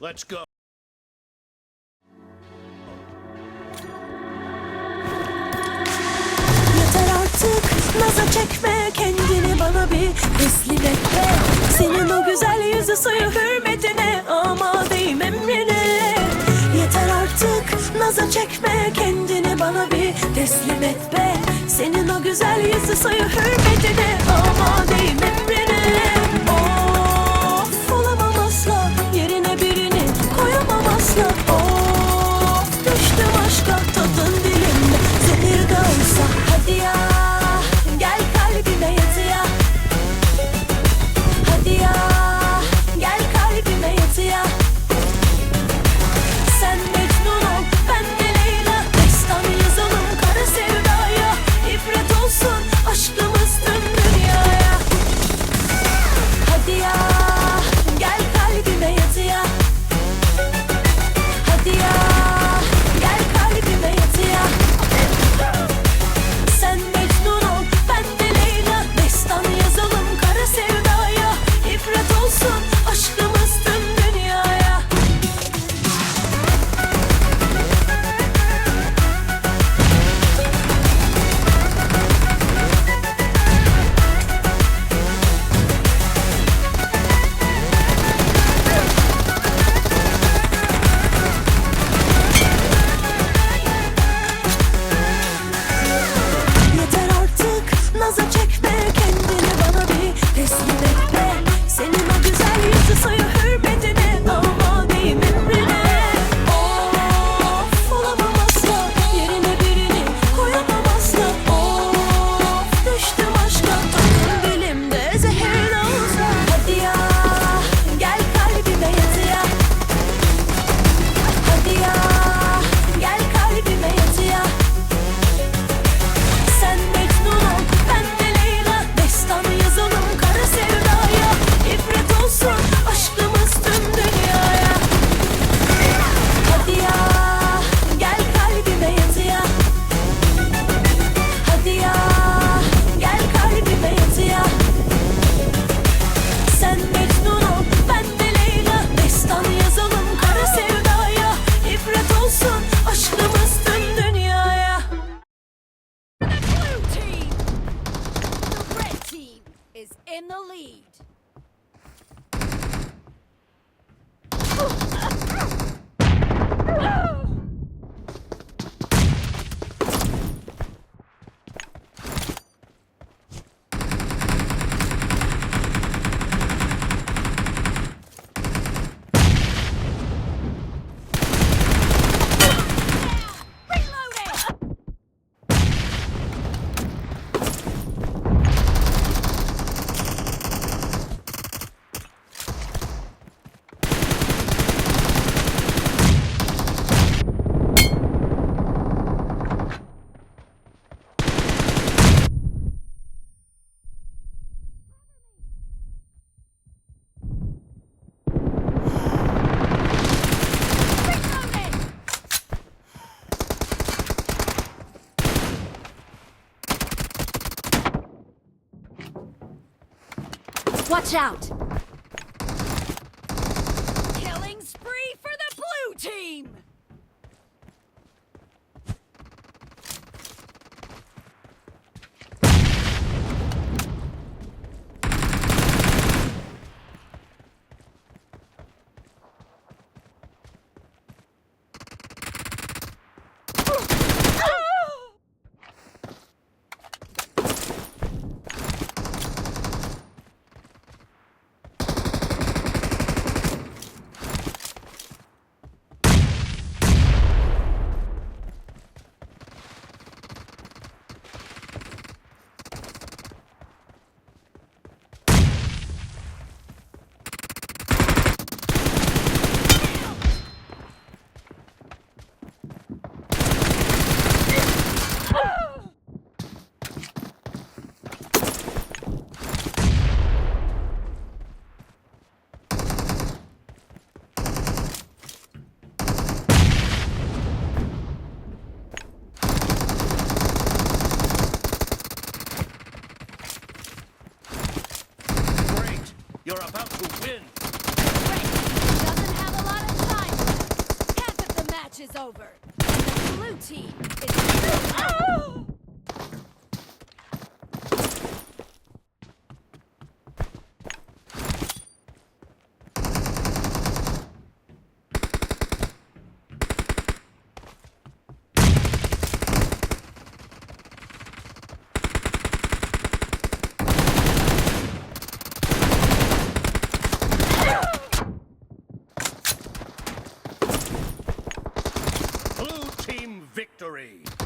Let's go. Yeter artık naza çekme kendini bana bir teslim etme Senin o güzel yüzü suyu hürmetine ama değim emrine Yeter artık naza çekme kendini bana bir teslim etme Senin o güzel yüzü suyu hürmetine ama değim emrine in the lead. Watch out! Match is over. The blue team is oh! victory!